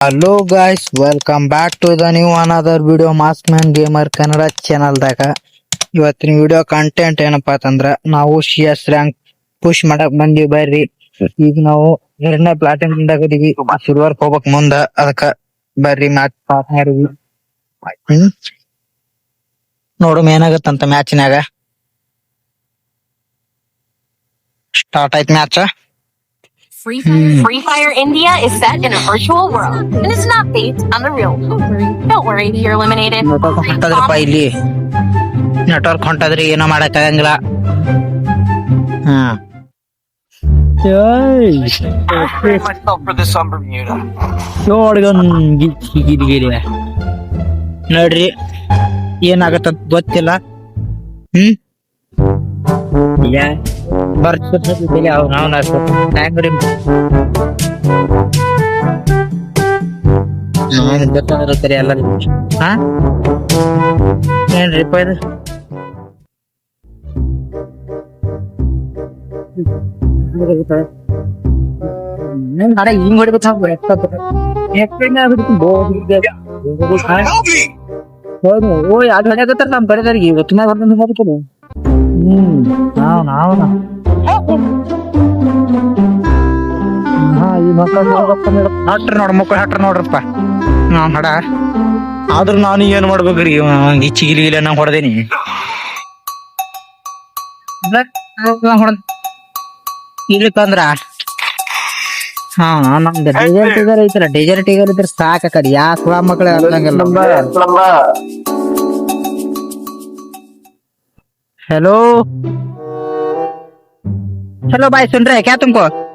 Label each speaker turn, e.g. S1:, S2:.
S1: Hello guys welcome back to the new another video mass man gamer Kannada ಚಾನಲ್ದಾಗ ಇವತ್ತಿನ video content ಏನಪ್ಪಾ ಅಂತಂದ್ರ, ನಾವು C S rank push ಮಾಡಕ್ ಬಂದಿವಿ ಬರ್ರಿ. ಈಗ ನಾವು ಎರಡನೇ ಪ್ಲಾಟಿನ್ ಇದೀವಿ. ಸಿಲ್ವರ್ ಹೋಗ್ಬೇಕ್ ಮುಂದ, ಅದಕ್ಕ ಬರ್ರಿ ಮ್ಯಾಚ್ ಪಾರ್ಟ್ನರ್ ಹ್ಮ್. ಏನಾಗತ್ತಂತ ಮ್ಯಾಚಿನಾಗ ಸ್ಟಾರ್ಟ್ ಆಯ್ತು match
S2: Free Fire, Free Fire India is set in a virtual world and it's not based on the real world. Don't worry, you're eliminated.
S1: Network ಹೊಂಟದ್ರಪ್ಪ ಇಲ್ಲಿ ನೆಟ್ವರ್ಕ್ ಹೊಂಟದ್ರಿ ಏನೋ ಮಾಡಕ್ ಆಗಂಗಿಲ್ಲ ಹಾ
S3: myself for this on Bermuda.
S1: ನೋಡ್ರಿ ಏನಾಗತ್ತ ಗೊತ್ತಿಲ್ಲ ಹ್ಮ್ ಬರ್ತಿರ್ಲಿ ಅವ್ನು ಅವ್ನ ಹೆಂಗ್ರಿ ಗೊತ್ತಿರುತ್ತೆ ಎಲ್ಲ ಹಾ ಏನ್ರಿಪ್ಪ ಇದು ಅಡ ಹಿಂಗ್ ಹೊಡಿಬೇಕು ಹೌದು ಓ ಯಾರು ಹೊಡ್ಯಾಕತ್ತಾರ ನಮ್ ಕಡೆದವ್ರಿಗೆ ಇವತ್ತು ಮ್ಯಾಗ ಹೊಡೆದ ಹೋಗ್ತದೆ ಹ್ಮ್ ನಾವ್ ನಾವ್ ಹಾ ಈ ಮಕ್ಕಳು ಹಟ್ರ ನೋಡ್ ಮಕ್ಕಳು ಹಟ್ರ ನೋಡ್ರಪ್ಪ. ನಾವ್ ಹಡ. ಆದ್ರೂ ನಾನು ಏನ್ ಮಾಡ್ಬೇಕ್ರಿ ಗಿಚ್ಚಿ ಗಿಲಿ ಗಿಲಿ ನಾ ಹೊಡೆದೇನಿ. ಇಲ್ಲಿಕಂದ್ರ ಹಾ ನಮ್ದು ಡಿಜರ್ ಟಿಗರ್ ಐತಲ್ಲ ಡಿಜರ್ ಟಿಗರ್ ಇದ್ರೆ ಸಾಕ ಕರಿ ಯಾ ಸುಳ ಮಕ್ಕಳು ಅರ್ಥಂಗಿಲ್ಲ हेलो हेलो भाई सुन रहे हैं क्या तुमको?